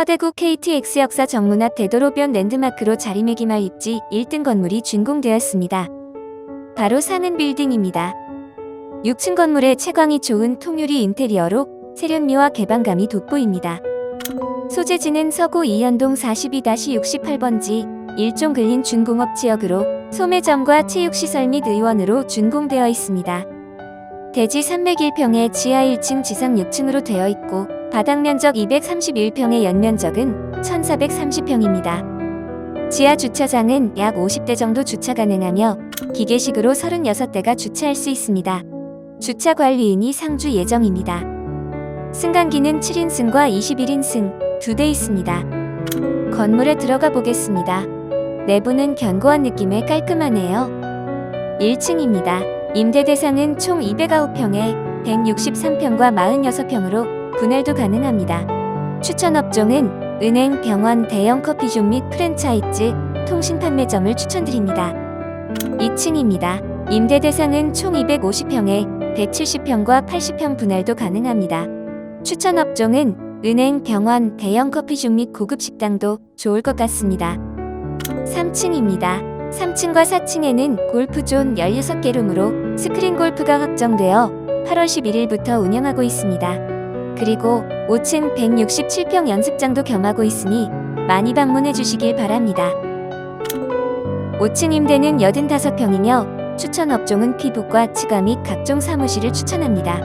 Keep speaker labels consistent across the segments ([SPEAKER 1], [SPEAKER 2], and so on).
[SPEAKER 1] 서대구 KTX 역사 정문 앞 되도록변 랜드마크로 자리매김할 입지 1등 건물이 준공되었습니다. 바로 상은 빌딩입니다. 6층 건물의 채광이 좋은 통유리 인테리어로 세련미와 개방감이 돋보입니다. 소재지는 서구 이현동 42-68번지 일종 근린 준공업 지역으로 소매점과 체육시설 및 의원으로 준공되어 있습니다. 대지 301평에 지하 1층 지상 6층으로 되어 있고 바닥 면적 231평의 연면적은 1430평입니다. 지하 주차장은 약 50대 정도 주차 가능하며 기계식으로 36대가 주차할 수 있습니다. 주차 관리인이 상주 예정입니다. 승강기는 7인승과 21인승 두 대 있습니다. 건물에 들어가 보겠습니다. 내부는 견고한 느낌의 깔끔하네요. 1층입니다. 임대 대상은 총 209평에 163평과 46평으로 분할도 가능합니다. 추천 업종은 은행, 병원, 대형 커피숍 및 프랜차이즈, 통신 판매점을 추천드립니다. 2층입니다. 임대 대상은 총 250평에 170평과 80평 분할도 가능합니다. 추천 업종은 은행, 병원, 대형 커피숍 및 고급 식당도 좋을 것 같습니다. 3층입니다. 3층과 4층에는 골프존 16개 룸으로 스크린 골프가 확정되어 8월 11일부터 운영하고 있습니다. 그리고 5층 167평 연습장도 겸하고 있으니 많이 방문해 주시길 바랍니다. 5층 임대는 85평이며 추천 업종은 피부과 치과 및 각종 사무실을 추천합니다.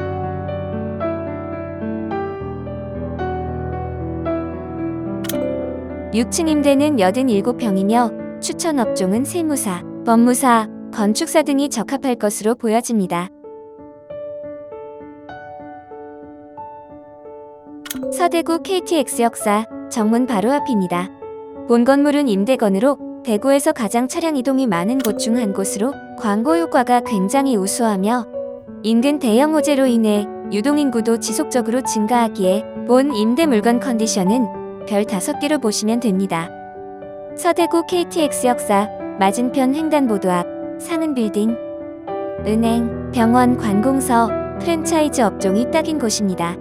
[SPEAKER 1] 육층 임대는 87평이며 추천 업종은 세무사, 법무사, 건축사 등이 적합할 것으로 보여집니다. 서대구 KTX 역사 정문 바로 앞입니다. 본 건물은 임대건으로 대구에서 가장 차량 이동이 많은 곳 중 한 곳으로 광고 효과가 굉장히 우수하며 인근 대형 호재로 인해 유동인구도 지속적으로 증가하기에 본 임대 물건 컨디션은 별 5개로 보시면 됩니다. 서대구 KTX 역사 맞은편 횡단보도 앞 상은 빌딩 은행, 병원, 관공서, 프랜차이즈 업종이 딱인 곳입니다.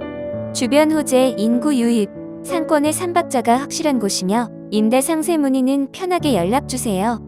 [SPEAKER 1] 주변 호재, 인구 유입, 상권의 삼박자가 확실한 곳이며 임대 상세 문의는 편하게 연락 주세요.